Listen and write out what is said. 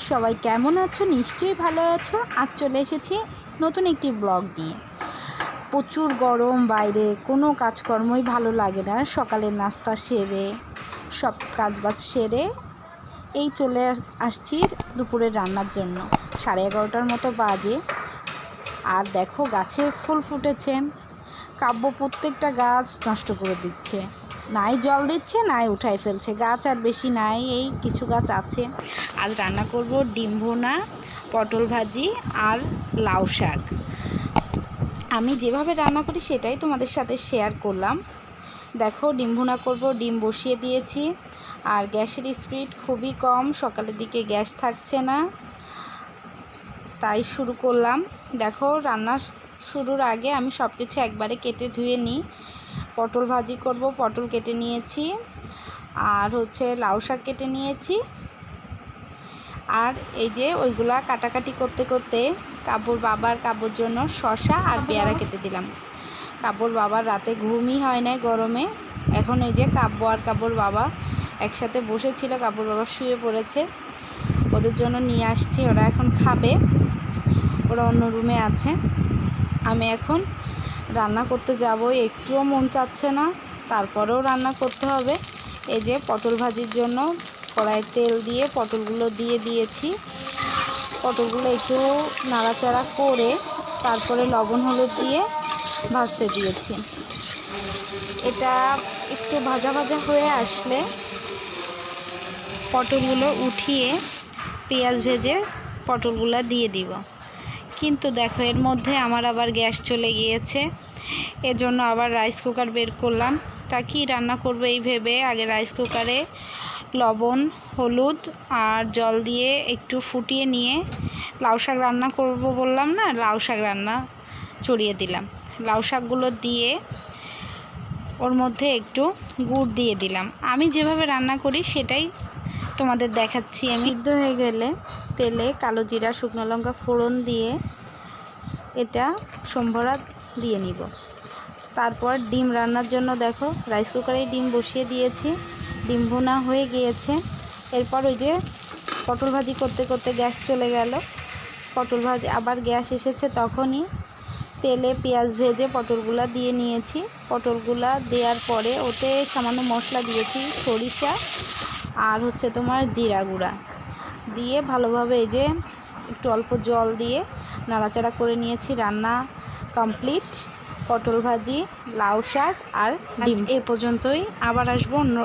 সবাই কেমন আছো? নিশ্চয়ই ভালো আছো। আজ চলে এসেছি নতুন একটি ব্লগ নিয়ে। প্রচুর গরম, বাইরে কোনো কাজকর্মই ভালো লাগে না। সকালের নাস্তা সেরে, সব কাজবাজ সেরে এই চলে আস- আসছি দুপুরের রান্নার জন্য। সাড়ে এগারোটার মতো বাজে। আর দেখো গাছে ফুল ফুটেছে। কাব্য প্রত্যেকটা গাছ নষ্ট করে দিচ্ছে। নাই জল দিচ্ছে, নাই উঠাই ফেলছে। গাছ আর বেশি নাই, এই কিছু গাছ আছে। আজ রান্না করব ডিম ভুনা, পটল ভাজি আর লাউ শাক। আমি যেভাবে রান্না করি সেটাই তোমাদের সাথে শেয়ার করলাম। দেখো, ডিম ভুনা করব, ডিম বসিয়ে দিয়েছি। আর গ্যাসের স্পিড খুবই কম, সকালের দিকে গ্যাস থাকছে না। তাই শুরু করলাম। দেখো রান্না শুরুর আগে আমি সব কিছু একবারে কেটে ধুয়ে নিই। পটল ভাজি করব পটল কেটে নিয়েছি। আর হচ্ছে লাউ শাক কেটে নিয়েছি। আর এই যে ওইগুলা কাটাকাটি করতে করতে কাব্যর বাবার কাব্যর জন্য শশা আর পেয়ারা কেটে দিলাম। কাব্যর বাবার রাতে ঘুমই হয় নাই গরমে। এখন এই যে কাব্য আর কাব্যর বাবা একসাথে বসেছিল কাব্যর বাবা শুয়ে পড়েছে। ওদের জন্য নিয়ে আসছি ওরা এখন খাবে। ওরা অন্য রুমে আছে। আমি এখন রান্না করতে যাব, একটুও মন চাচ্ছে না, তারপরেও রান্না করতে হবে। এই যে পটল ভাজির জন্য কড়াইয়ে তেল দিয়ে পটলগুলো দিয়ে দিয়েছি। পটলগুলো একটু নাড়াচাড়া করে তারপরে লবণ হলুদ দিয়ে ভাজতে দিয়েছি। এটা একটু ভাজা ভাজা হয়ে আসলে পটলগুলো উঠিয়ে পেঁয়াজ ভেজে পটলগুলো দিয়ে দিব। কিন্তু দেখো, এর মধ্যে আমার আবার গ্যাস চলে গিয়েছে। এজন্য আবার রাইস কুকার বের করলাম। তা কি রান্না করব এই ভেবে? আগে রাইস কুকারে লবণ, হলুদ আর জল দিয়ে একটু ফুটিয়ে নিয়ে লাউ শাক রান্না করব বললাম না, লাউ শাক রান্না চড়িয়ে দিলাম। লাউ শাকগুলো দিয়ে ওর মধ্যে একটু গুড় দিয়ে দিলাম। আমি যেভাবে রান্না করি সেটাই তোমাদের দেখাচ্ছি আমি। সিদ্ধ হয়ে গেলে তেলে কালো জিরা, শুকনো লঙ্কা ফোড়ন দিয়ে এটা সম্ভরা দিয়ে নিব। তারপর ডিম রান্নার জন্য দেখো রাইস কুকারে ডিম বসিয়ে দিয়েছি। ডিম ভুনা হয়ে গিয়েছে। এরপর ওই যে পটল ভাজি করতে করতে গ্যাস চলে গেল। পটল ভাজি আবার গ্যাস এসেছে তখনই। তেলে পেঁয়াজ ভেজে পটলগুলা দিয়ে নিয়েছি। পটলগুলা দেওয়ার পরে ওতে সামান্য মশলা দিয়েছি, সরিষা আর হচ্ছে তোমার জিরা গুঁড়া। দিয়ে ভালোভাবে এই যে একটু অল্প জল দিয়ে নাড়াচাড়া করে নিয়েছি রান্না কমপ্লিট পটল ভাজি লাউ শাক আর ডিম। এ পর্যন্তই আবার আসব অন্য